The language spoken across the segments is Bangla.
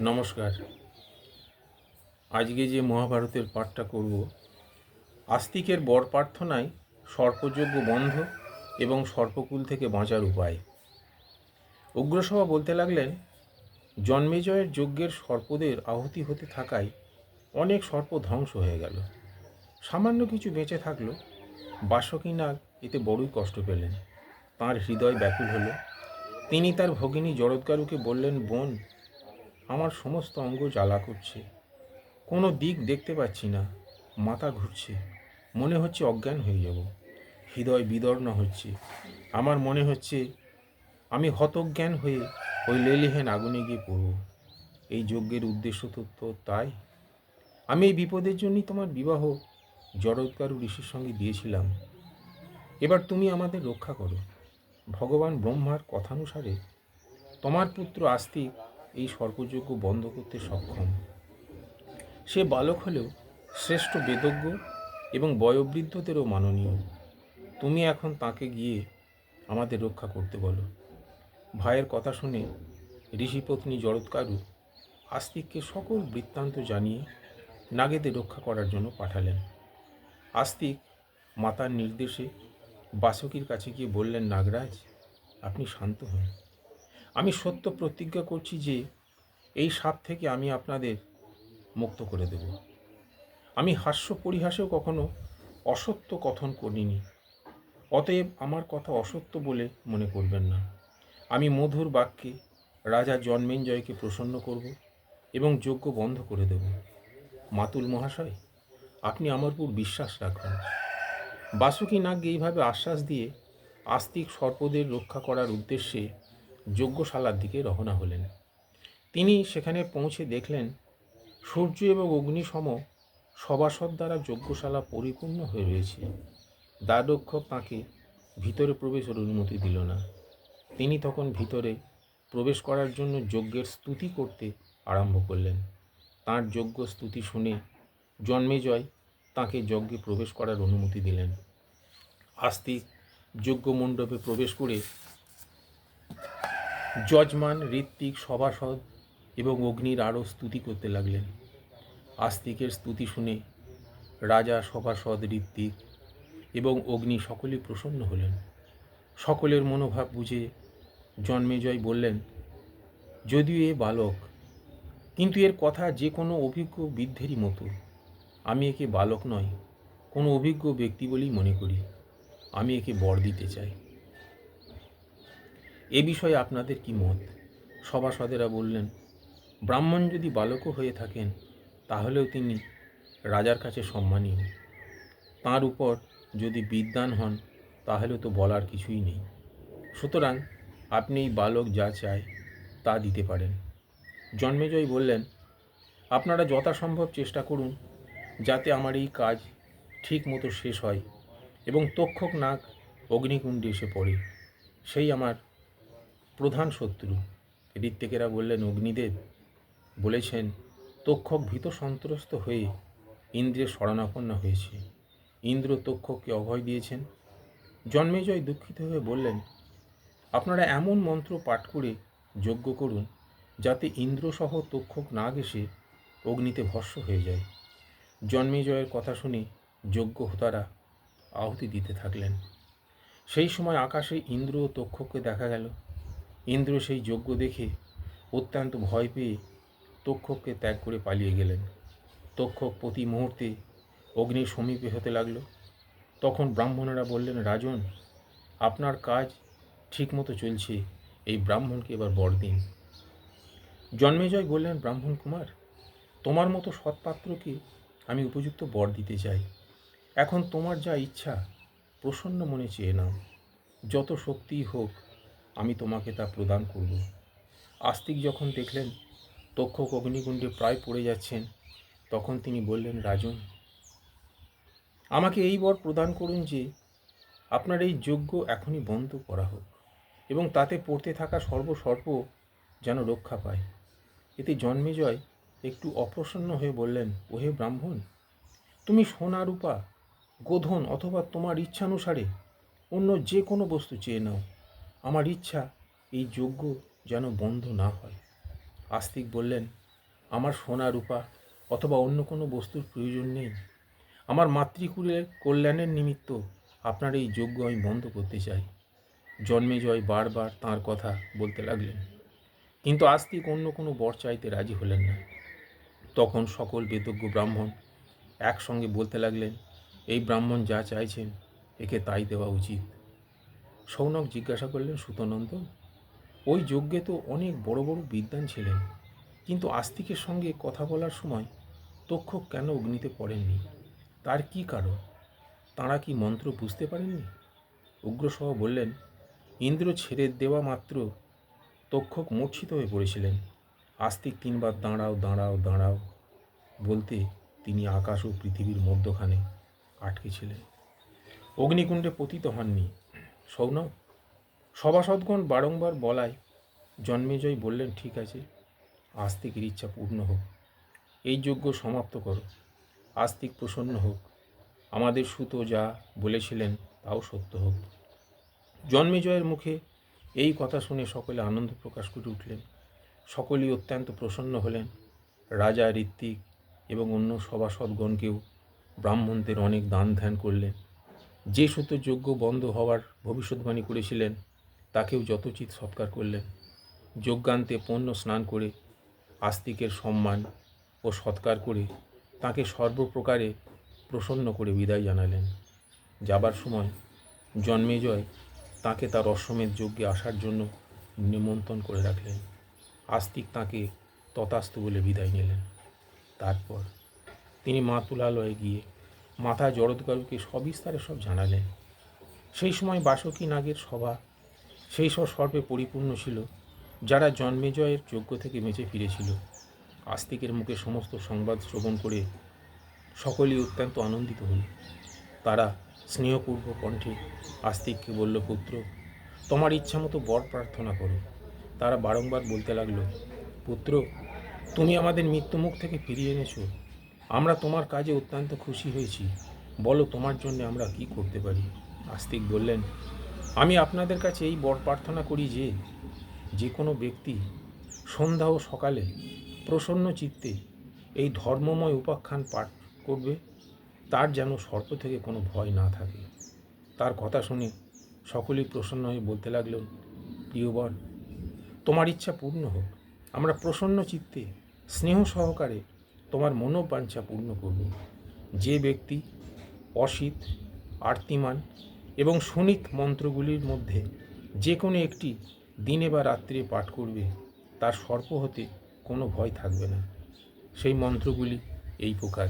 নমস্কার। আজকে যে মহাভারতের পাঠটা করব, আস্তিকের বর প্রার্থনায় সর্পযজ্ঞ বন্ধ এবং সর্পকুল থেকে বাঁচার উপায়। উগ্রসভা বলতে লাগলেন জন্মেজয়ের যজ্ঞের সর্পদের আহুতি হতে থাকায় অনেক সর্প ধ্বংস হয়ে গেল। সামান্য কিছু বেঁচে থাকল বাসকী নাগ এতে বড়ই কষ্ট পেলেন। তাঁর হৃদয় ব্যাকুল হলো। তিনি তার ভগিনী জরৎকারুকে বললেন, বোন আমার সমস্ত অঙ্গ জ্বালা করছে। কোনো দিক দেখতে পাচ্ছি না। মাথা ঘুরছে। মনে হচ্ছে অজ্ঞান হয়ে যাব। হৃদয় বিদর্ণ হচ্ছে। আমার মনে হচ্ছে আমি হতজ্ঞান হয়ে ওই লেলিহেন আগুনে গিয়ে পড়ব। এই যজ্ঞের উদ্দেশ্য তো তাই। আমি এই বিপদের জন্যই তোমার বিবাহ জড়ৎকারু ঋষির সঙ্গে দিয়েছিলাম। এবার তুমি আমাদের রক্ষা করো। ভগবান ব্রহ্মার কথানুসারে তোমার পুত্র আস্তিক এই সর্পযজ্ঞ বন্ধ করতে সক্ষম। সে বালক হলেও শ্রেষ্ঠ বেদজ্ঞ এবং বয়োবৃদ্ধদেরও মাননীয়। তুমি এখন তাকে গিয়ে আমাদের রক্ষা করতে বলো। ভাইয়ের কথা শুনে ঋষিপত্নী জরৎকারু আস্তিককে সকল বৃত্তান্ত জানিয়ে নাগেদের রক্ষা করার জন্য পাঠালেন। আস্তিক মাতার নির্দেশে বাসকির কাছে গিয়ে বললেন, নাগরাজ, আপনি শান্ত হন। আমি সত্য প্রতিজ্ঞা করছি যে এই সাপ থেকে আমি আপনাদের মুক্ত করে দেব। আমি হাস্য পরিহাসেও কখনো অসত্য কথন করিনি। অতএব আমার কথা অসত্য বলে মনে করবেন না। আমি মধুর বাক্যে রাজা জন্মেঞ্জয়কে প্রসন্ন করব এবং যজ্ঞ বন্ধ করে দেব। মাতুল মহাশয় আপনি আমার উপর বিশ্বাস রাখবেন বাসুকি নাগ এইভাবে আশ্বাস দিয়ে আস্তিক সর্পদের রক্ষা করার উদ্দেশ্যে যজ্ঞশালার দিকে রওনা হলেন। তিনি সেখানে পৌঁছে দেখলেন, সূর্য এবং অগ্নিসম সভাসদ দ্বারা যজ্ঞশালা পরিপূর্ণ হয়ে রয়েছে। দ্বাররক্ষক তাঁকে ভিতরে প্রবেশের অনুমতি দিল না। তিনি তখন ভিতরে প্রবেশ করার জন্য যজ্ঞের স্তুতি করতে আরম্ভ করলেন। তাঁর যজ্ঞ স্তুতি শুনে জন্মেজয় তাঁকে যজ্ঞে প্রবেশ করার অনুমতি দিলেন। আস্তিক যজ্ঞ মণ্ডপে প্রবেশ করে যজমান, ঋত্বিক, সভাসদ এবং অগ্নির আরও স্তুতি করতে লাগলেন। আস্তিকের স্তুতি শুনে রাজা, সভাসদ, ঋত্বিক এবং অগ্নি সকলেই প্রসন্ন হলেন। সকলের মনোভাব বুঝে জন্মেজয় বললেন, যদিও এ বালক, কিন্তু এর কথা যে কোনো অভিজ্ঞ বৃদ্ধেরই মতো। আমি একে বালক নয়, কোনো অভিজ্ঞ ব্যক্তি বলেই মনে করি। আমি একে বর দিতে চাই। এ বিষয়ে আপনাদের কি মত? সভাসদেরা বললেন, ব্রাহ্মণ যদি বালকও হয়ে থাকেন, তাহলেও তিনি রাজার কাছে সম্মানীয় তাঁর উপর যদি বিদ্বান হন, তাহলে তো বলার কিছুই নেই। সুতরাং আপনি এই বালক যা চায়, তা দিতে পারেন। জন্মেজয় বললেন, আপনারা যথাসম্ভব চেষ্টা করুন, যাতে আমার এই কাজ ঠিক মতো শেষ হয় এবং তক্ষক নাক অগ্নিকুণ্ডে এসে পড়ে। সেই আমার প্রধান শত্রু। ঋত্বিকেরা বললেন, অগ্নিদেব বলেছেন, তক্ষক ভীত সন্ত্রস্ত হয়ে ইন্দ্রের শরণাপন্ন হয়েছে। ইন্দ্র তক্ষককে অভয় দিয়েছেন। জন্মেজয় দুঃখিত হয়ে বললেন, আপনারা এমন মন্ত্র পাঠ করে যজ্ঞ করুন, যাতে ইন্দ্রসহ তক্ষক না এসে অগ্নিতে ভস্য হয়ে যায়। জন্মেজয়ের কথা শুনে যজ্ঞ হোতারা আহুতি দিতে থাকলেন। সেই সময় আকাশে ইন্দ্র ও তক্ষককে দেখা গেল। ইন্দ্র সেই যজ্ঞ দেখে অত্যন্ত ভয় পেয়ে তক্ষককে ত্যাগ করে পালিয়ে গেলেন। তক্ষক প্রতি মুহূর্তে অগ্নির সমীপে হতে লাগল। তখন ব্রাহ্মণেরা বললেন, রাজন, আপনার কাজ ঠিকমতো চলছে, এই ব্রাহ্মণকে এবার বর দিন। জন্মেজয় বললেন, ব্রাহ্মণ কুমার, তোমার মতো সৎপাত্রকে আমি উপযুক্ত বর দিতে চাই। এখন তোমার যা ইচ্ছা, প্রসন্ন মনে চেয়ে নাও। যত শক্তিই হোক আমি তোমাকে তা প্রদান করব। আস্তিক যখন দেখলেন তক্ষক অগ্নিকুণ্ডে প্রায় পড়ে যাচ্ছেন, তখন তিনি বললেন, রাজন, আমাকে এই বর প্রদান করুন যে আপনার এই যজ্ঞ এখনই বন্ধ করা হোক এবং তাতে পড়তে থাকা সর্বসর্প যেন রক্ষা পায়। এতে জন্মেজয় একটু অপ্রসন্ন হয়ে বললেন, ওহে ব্রাহ্মণ, তুমি সোনা রূপা গোধন অথবা তোমার ইচ্ছানুসারে অন্য যে কোনো বস্তু চেয়ে নাও। আমার ইচ্ছা এই যজ্ঞ যেন বন্ধ না হয়। আস্তিক বললেন, আমার সোনা রূপা অথবা অন্য কোনো বস্তুর প্রয়োজন নেই। আমার মাতৃকুলের কল্যাণের নিমিত্ত আপনার এই যজ্ঞ আমি বন্ধ করতে চাই। জন্মে জয় বারবার তাঁর কথা বলতে লাগলেন। কিন্তু আস্তিক অন্য কোনো বর চাইতে রাজি হলেন না। তখন সকল বেদজ্ঞ ব্রাহ্মণ একসঙ্গে বলতে লাগলেন, এই ব্রাহ্মণ যা চাইছেন, একে তাই দেওয়া উচিত। সৌনক জিজ্ঞাসা করলেন, সুতনন্দ, ওই যজ্ঞে তো অনেক বড় বড় বিদ্বান ছিলেন, কিন্তু আস্তিকের সঙ্গে কথা বলার সময় তক্ষক কেন অগ্নিতে পড়েননি? তার কি কারণ? তাঁরা কি মন্ত্র বুঝতে পারেননি? উগ্রসহ বললেন, ইন্দ্র ছেড়ে দেওয়া মাত্র তক্ষক মূর্ছিত হয়ে পড়েছিলেন। আস্তিক তিনবার দাঁড়াও দাঁড়াও দাঁড়াও বলতে তিনি আকাশ ও পৃথিবীর মধ্যখানে আটকে ছিলেন। অগ্নিকুণ্ডে পতিত হননি। সৌনক সভাসদগণ বারংবার বলায় জন্মেজয় বললেন, ঠিক আছে আস্তিকের ইচ্ছা পূর্ণ হোক, এই যজ্ঞ সমাপ্ত করো, আস্তিক প্রসন্ন হোক, আমাদের সুতো যা বলেছিলেন তাও সত্য হোক। জন্মেজয়ের মুখে এই কথা শুনে সকলে আনন্দ প্রকাশ করে উঠলেন। সকলেই অত্যন্ত প্রসন্ন হলেন। রাজা, ঋত্বিক এবং অন্য সভাসদগণকেও ব্রাহ্মণদের অনেক দান ধ্যান করলেন। যে সুতো যজ্ঞ বন্ধ হওয়ার ভবিষ্যৎবাণী করেছিলেন, তাকেও যথোচিত সৎকার করলেন। যজ্ঞান্তে পণ্য স্নান করে, আস্তিকের সম্মান ও সৎকার করে তাকে সর্বপ্রকারে প্রসন্ন করে বিদায় জানালেন। যাবার সময় জন্মেজয় তাকে তার অশ্বমেধ যজ্ঞে আসার জন্য নিমন্ত্রণ করে রাখলেন। আস্তিক তাকে তথাস্তু বলে বিদায় নিলেন। তারপর তিনি মা তুলালয়ে গিয়ে মাথা জড়দকারুকে সবিস্তারে সব জানালেন। সেই সময় বাসকী নাগের সভা, সেই সব সর্বে পরিপূর্ণ ছিল, যারা জন্মেজয়ের যোগ্য থেকে বেঁচে ফিরেছিল। আস্তিকের মুখে সমস্ত সংবাদ শ্রবণ করে সকলেই অত্যন্ত আনন্দিত হল। তারা স্নেহপূর্ব কণ্ঠে আস্তিককে বলল, পুত্র, তোমার ইচ্ছা মতো বর প্রার্থনা করো। তারা বারংবার বলতে লাগল, পুত্র, তুমি আমাদের মৃত্যুমুখ থেকে ফিরিয়ে এনেছো। আমরা তোমার কাজে অত্যন্ত খুশি হয়েছি। বলো তোমার জন্য আমরা কি করতে পারি? আস্তিক বললেন, আমি আপনাদের কাছে এই বর প্রার্থনা করি যে যে কোনো ব্যক্তি সন্ধ্যা ও সকালে প্রসন্ন চিত্তে এই ধর্মময় উপাখ্যান পাঠ করবে, তার যেন সর্প থেকে কোনো ভয় না থাকে। তার কথা শুনে সকলেই প্রসন্ন হয়ে বলতে লাগলেন প্রিয়বর তোমার ইচ্ছা পূর্ণ হোক। আমরা প্রসন্ন চিত্তে স্নেহ সহকারে তোমার মনোবাঞ্ছা পূর্ণ করব যে ব্যক্তি অসিত, আর্তিমান এবং সুনিত মন্ত্রগুলির মধ্যে যে কোনো একটি দিনে বা রাত্রে পাঠ করবে, তার সর্প হতে কোনো ভয় থাকবে না। সেই মন্ত্রগুলি এই প্রকার।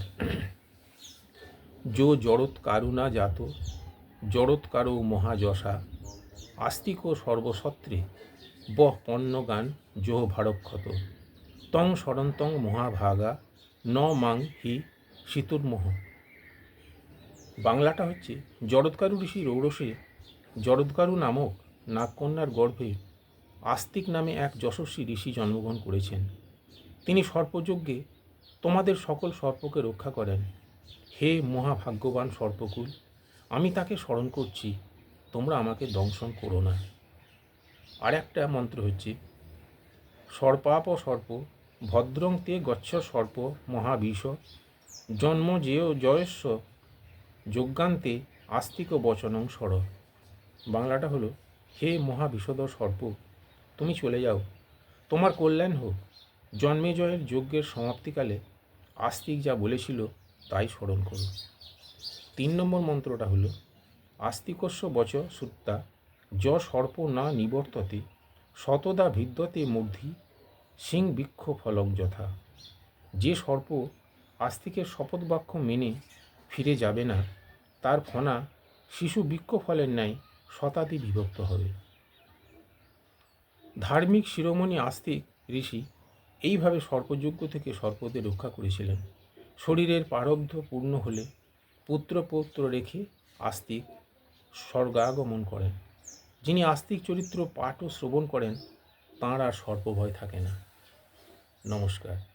যো জড়ৎ কারুণা জাত, জড়ৎ কারও মহাযশা, আস্তিক সর্বসত্রে বহ পণ্যগান জোহ ভারক্ষত, তং সরন্তং মহাভাগা ন মাং হি শীতুর্মোহ বাংলাটা হচ্ছে জরৎকারু ঋষি রৌরসে জরৎকারু নামক নাগকন্যার গর্ভে আস্তিক নামে এক যশস্বী ঋষি জন্মগ্রহণ করেছেন। তিনি সর্পযজ্ঞে তোমাদের সকল সর্পকে রক্ষা করেন। হে মহাভাগ্যবান সর্পকুল, আমি তাকে স্মরণ করছি, তোমরা আমাকে দংশন করো না। আর একটা মন্ত্র হচ্ছে, সর্পাপ সর্প ভদ্রং তে গচ্ছ সর্প মহাবিষ জন্ম জেয় জয়স্ব। যজ্ঞান্তে আস্তিক বচনং সর। বাংলাটা হলো, হে মহাবিষদ সর্প, তুমি চলে যাও। তোমার কল্যাণ হোক। জন্মে জয়ের যজ্ঞের সমাপ্তিকালে আস্তিক যা বলেছিল তাই স্মরণ করো। তিন নম্বর মন্ত্রটা হলো আস্তিকস্য বচ সুত্তা, য সর্প না নিবর্ততে, শতদা ভিদ্যতে মূর্ধি সিং বৃক্ষ ফলক যথা। যে সর্প আস্তিকের শপথ বাক্য মেনে ফিরে যাবে না, তার ফনা শিশু বৃক্ষ ফলের ন্যায় শতাধি বিভক্ত হবে। ধার্মিক শিরোমণি আস্তিক ঋষি এইভাবে সর্পযজ্ঞ থেকে সর্পদের রক্ষা করেছিলেন। শরীরের প্রারব্ধ পূর্ণ হলে পুত্র পৌত্র রেখে আস্তিক স্বর্গাগমন করেন। যিনি আস্তিক চরিত্র পাঠ ও শ্রবণ করেন, তাঁর আর সর্পভয় থাকে না। নমস্কার।